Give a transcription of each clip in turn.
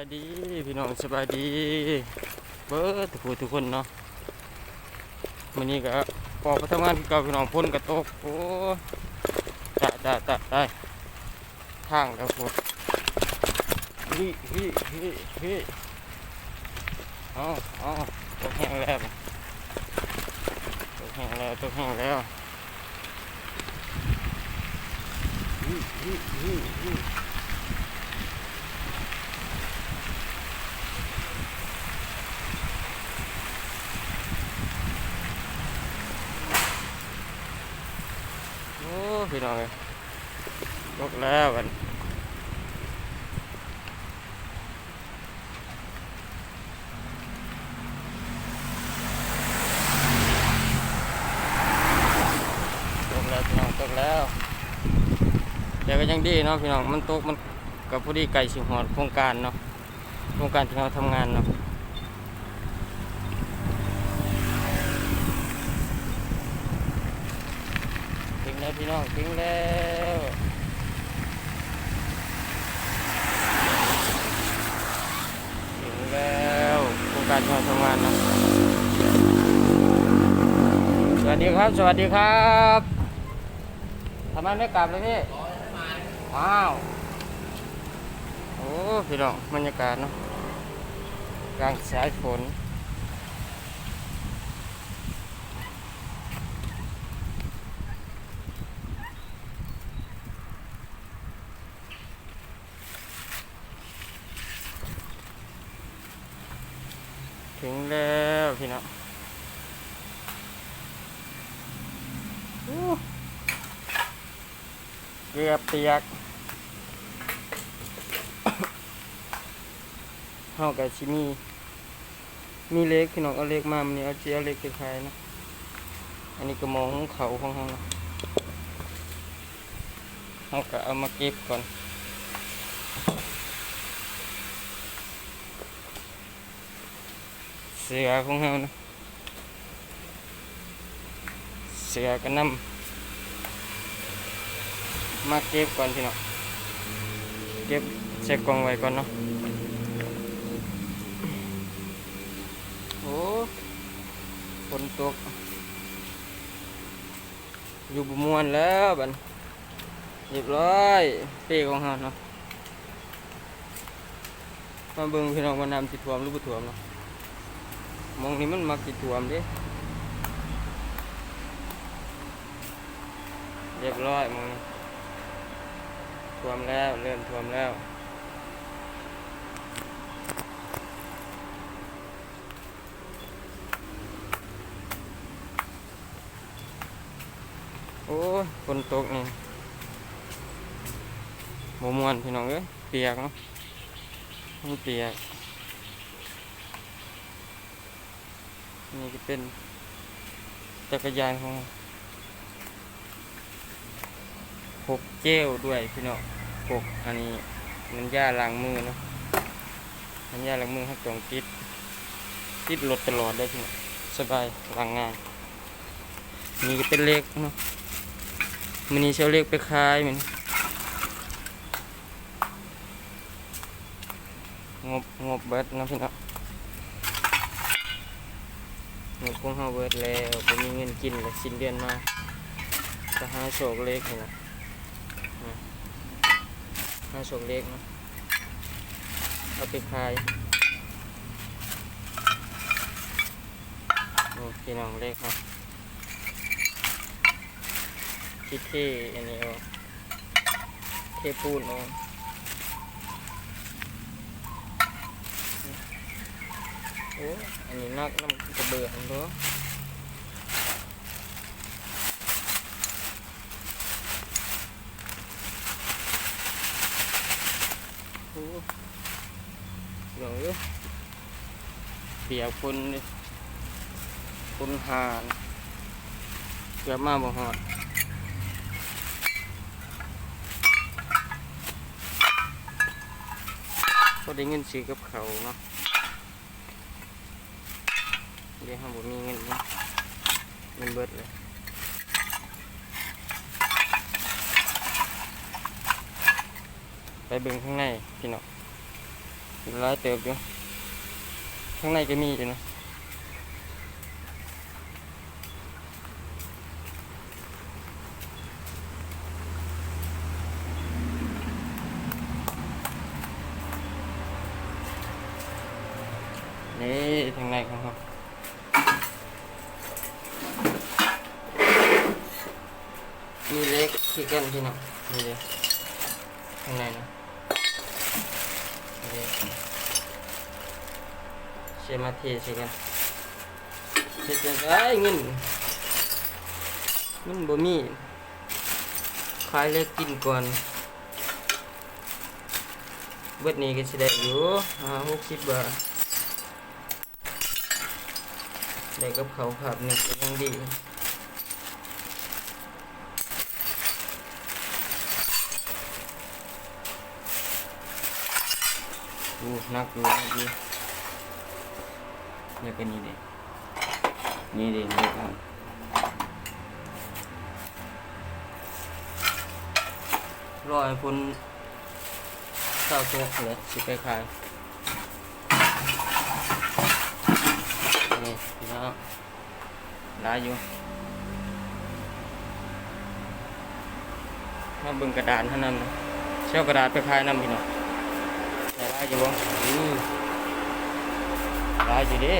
ายดีพี่น้องสบายดีเบิร์ทุกทุกคนเนาะมื้อนี้ก็ออไปทำงานคือเกับพี่น้องพ่นกระตกโอ้ตะตะตะได้ทางแล้วพุดฮิฮิฮิฮิเอาเอาตกแห้งแล้วตกแห้งแล้วตกแห้งแล้วฮิฮิฮิฮิ โอ้ พี่น้องเอ้ยตกแล้วกันตกแล้วพี่น้องตกแล้วแต่ก็ยังดีเนาะพี่น้องมันตกมันกับพอดีไก่สิหอดโครงการเนาะโครงการที่เราทำงานเนาะถึงแล้ว พี่น้องถึงแล้วถึงแล้วโครงการที่เราทำงานนะสวัสดีครับ สวัสดีครับทำไมไม่กลับเลยพี่ว้าวโอ้พี่น้องบรรยากาศเนาะกลางสายฝน ถึงแล้วพี่น้องเกือบเปียกเฮากับชิมีมีเล็กพี่น้องเอาเล็กมามันนี้เอาเจียเล็กไปขายนะอันนี้ก็มองของเขาของเฮานะเฮาก็เอามาเก็บก่อน เสือของเฮานะเสือก็นำมาเก็บก่อนพี่น้องเก็บใส่กล่องไว้ก่อนเนาะโอ้ฝนตกอยู่บมวนแล้วบัดเรียบร้อยเป้ของเฮาเนาะมาเบิ่งพี่น้องว่าน้ำสิท่วมหรือบ่ท่วมเนาะ มองนี่มันมักสิท่วมเด้เรียบร้อยมองนี่ท่วมแล้วเริ่มท่วมแล้วโอ้ฝนตกนี่บ่ม่วนพี่น้องเอ้ยเปียกเนาะมันเปียก นี่ก็เป็นจักรยานของพกเจลด้วยพี่น้องพกอันนี้มันย่าล้างมือเนาะมันย่าล้างมือให้ตรงติดติดรถตลอดได้พี่น้องสบายล้างงายนี่ก็เป็นเล็กเนาะมันนี้เชาเล็กไปขายมันงบงบเบิดนะพี่น้อง เงินคงเฮาเบิดแล้วบ่มีเงินกินแล้วสิ้นเดือนมาก็หาโชคเล็กนี่ล่ะนะหาโชคเล็กเนาะเอาไปขายนี่พี่น้องเล็กเนาะคิดเท่อันนี้เอาเทปูนเอา โอ้อันนี้นักน้ำกระเบื้องเนาะโอ้เดี๋ยวเอ้ย เปียคนนี่คนหานเกือบมาบ่หอดพอได้เงินซื้อกับเขาวเนาะเดี๋ยวห้าบ่มีเงินเงินเบิดเลยไปเบิ่งข้างในพี่น้องหลายเติบอยู่ข้างในก็มีอยู่นะนี่ทางในของเขามี เล็กที่กันพี่น้องนี่เลยข้างในนะเชมาเทใช่กันเช็ดกันไอ้ยเงินเงินบ่มีขายเล็กกินก่อนเบิดนี้ก็สิได้อยู่ห้าหกสิบบาทได้กับเขาวผับหนึ่งยังดี อู้นักดูนักดูเดี๋ยวกันนี่ดินี่ดินี่อะรอยพ้นเศร้าโตกเลยสิไปขายๆนี่พี่น้องได้อยู่มาเบิ่งกระดานเท่านั้นเช่ากระดาษไปขายน้ำพี่น้อง ได้ได้อยู่บ่อืได้อยู่ดิ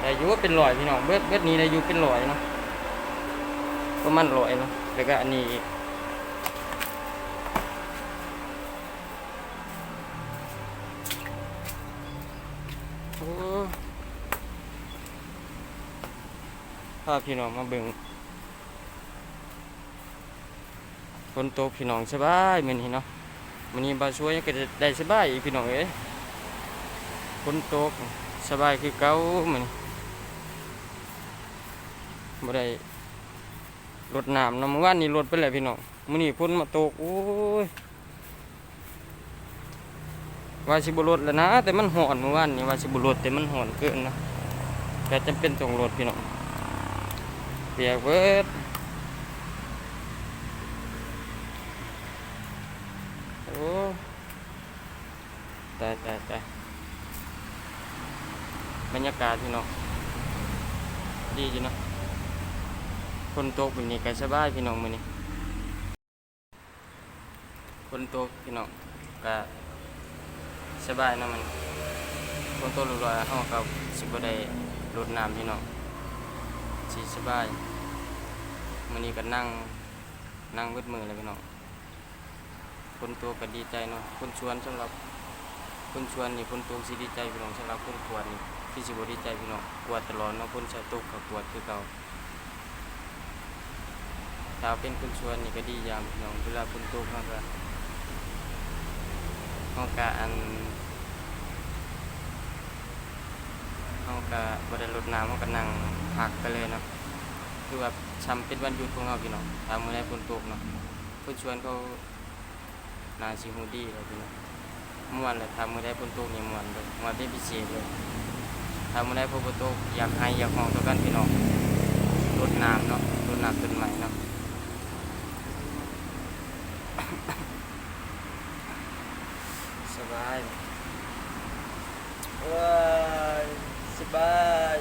ได้อยู่เป็นร้อยพี่น้องเบิดเบิดนี้ได้อยู่เป็นร้อยเนาะประมาณร้อยเนาะแล้วก็อันนี้อีกโอ้พาพี่น้องมาเบิ่งฝนตกพี่น้องสบายมื้อนี้เนาะ มันนี้บาช่วยก็ได้สบายอีกพี่น้องเอ้ยฝนตกสบายคือเก่ามันบ่ได้รดน้ำนะเมื่อวานนี้รดไปแล้วพี่น้องมื้อนี้ฝนมาตกโอ้ยว่าสิบ่รดแล้วนะ แต่มันร้อนเมื่อวานนี้ว่าสิบ่รดแต่มันร้อนเกินนะแต่จำเป็นต้องรดพี่น้องเปียกเบิด โอ้ตายตายตายบรรยากาศพี่น้องดีจีเนาะคนโตกแบบนี้ก็สบายพี่น้องมื้อนี้คนโตกพี่น้องก็สบายนะมันคนโตกลอยๆเฮาก็สิบ่ได้รดน้ำพี่น้องสิสบายมื้อนี้ก็นั่งนั่งเบิดมือเลยพี่น้องคนตัวก็ดีใจเนาะคนชวนสำหรับ คนชวนนี่คนตัวสิดีใจพี่น้องสำหรับคนกวดนี่พี่สิบ่ดีใจพี่น้องกวดตลอดเนาะคนใส่ตุกกับกวดคือเก่าถ้าเป็นคนชวนนี่ก็ดียามพี่น้องเวลาคนตุกเฮาก็เฮาก็อันเฮาก็บ่ได้รดน้ำเฮาก็นั่งพักกันเลยเนาะคือว่าซ้ำเป็นวันหยุดของเฮาพี่น้องถ้ามื้อใดฝนตกเนาะคนชวนเขานาซิฮูดีเลยพี่น้อง ม่วนเลยทำมือได้บนต๊ะนี่ม่วนเลยม่วนเป็นพิเศษเลยทำมือได้พวกบนต๊ะอยากให้อยากห้องตัวกันพี่น้องรดน้ำเนาะรดน้ำต้นไม้เนาะสบายว้ายสบาย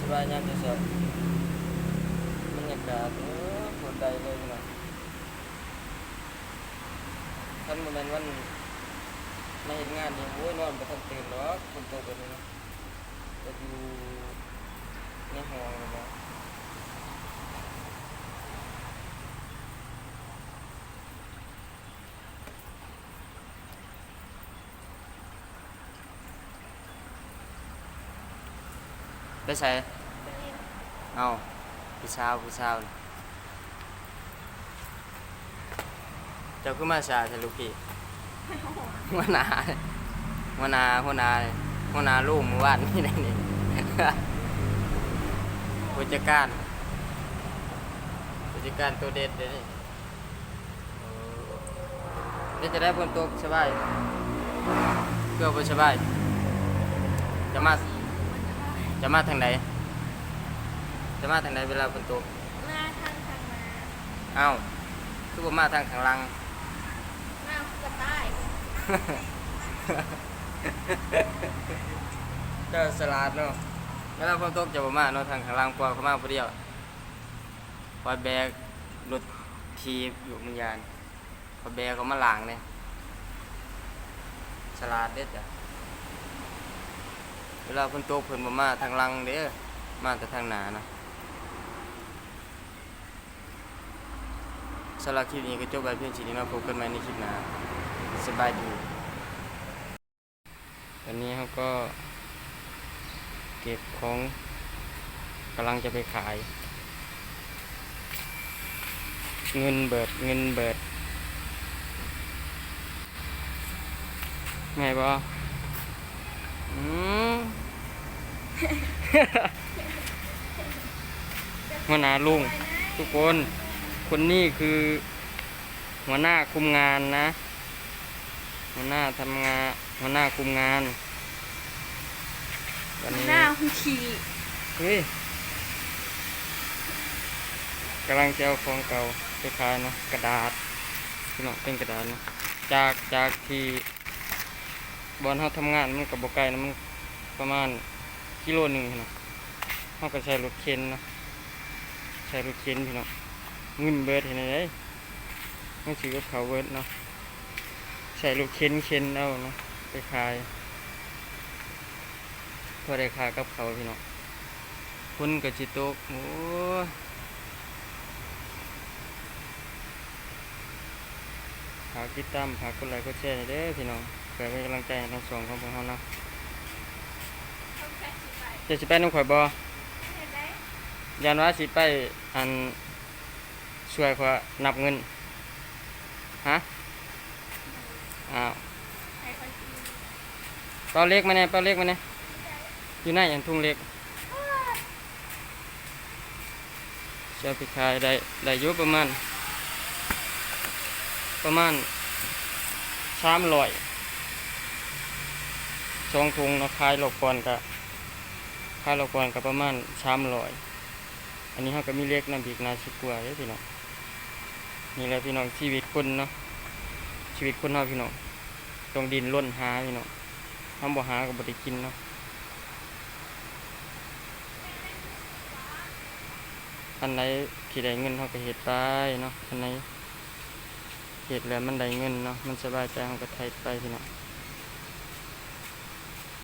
สบายยังที่สุดบรรยากาศเออปวใจเลยน้อง ท่านมันเป็นวันมาเห็นงานนี่โอ้ยนอนไปทันตื่นหรอกคนโตไปเลยนะจะอยู่ในห้องนะไปใส่เอาผู้สาวผู้สาวนี่ เจ้าขึ้นมาสาใช่ลูกพี่หัวหนาหัวหนาหัวหนาหัวหนาลูกหมู่บ้านนี่ได้นี่ผู้จัดการผู้จัดการตัวเด็ดเลยนี่เดี๋ยวจะได้บนตัวสบายเพื่อบ่สบายจะมาจะมาทางไหนจะมาทางไหนเวลาบนตัวมาทางทางมาเอ้าคือบ่มาทางข้างหลังน้าก็ตาย เจ้าสลัดเนาะเวลาฝนตกจะบ่มาเนาะทางข้างหลังปล่อยเขามาผู้เดียวปล่อยแบกรถทีบอยู่มึงยานพอแบกเขามาหล้างเนี่ยสลัดเด็ดจ้ะเวลาฝนตกเพิ่นบ่มาทางลังเด้อมาแต่ทางหนานะสำหรับคลิปนี้ก็จบไปเพียงเท่านี้เนาะพบกันใหม่ในคลิปหน้า สบายดี ตอนนี้เขาก็เก็บของกำลังจะไปขาย เงินเบิดเงินเบิดไงบออืมหัวหน้าลุง ทุกคน คนนี้คือหัวหน้าคุมงานนะ หัวหน้าทำงาน หัวหน้าคุมงานวันนี้หน้าคุณขี่เฮ้ยกำลังจะเอาของเก่าไปขายเนาะกระดาษพี่น้องเป็นกระดาษเนาะจากจากที่บอลเขาทำงานมันกับบไกลนะมันประมาณกิโลหนึ่งเนาะเขาก็ใช้รถเข็นเนาะใช้รถเข็นพี่น้องเงินเบิดเห็นไหมต้องซื้อกับเขาเบิดเนาะ ใช้รถเข็นเข็นเอาเนาะไปขายพอได้ค่ากับเขาพี่น้องคุณกับจิตกโอ้ยฝากติดตามฝากกดไลค์กดแชร์ให้เด้อพี่น้องเพื่อเป็นกำลังใจให้ทั้งสองของพวกเราเนาะต้องแค่สิไปจะสิไปน้องข่อยบอยันว่าสิไปอันช่วยข่อนับเงินฮะ อ้าวใครคนขี่เป้าเล็กมาเนี่ยเป้าเล็กมาเนี่ยอยู่ไหนอย่างทุ่งเล็กจะเอาไปขายได้ได้ยู่ประมาณ ประมาณสามร้อยสองถุงเนาะขายหลอกก่อนกะขายหลอกก่อนกับประมาณสามร้อยอันนี้เขาก็มีเล็กน้ำบีกนาชิกลัวเลยพี่น้องนี่แหละพี่น้องชีวิตคนเนาะ ชีวิตคนเราพี่น้องต้องดินล้นหาพี่น้องทำบ่หาก็บ่ได้กินเนาะอันไหนที่ได้เงินเขาก็เฮ็ดไปเนาะอันไหนเห็ดแล้วมันได้เงินเนาะมันสบายใจเขาก็ไทยไปพี่น้อง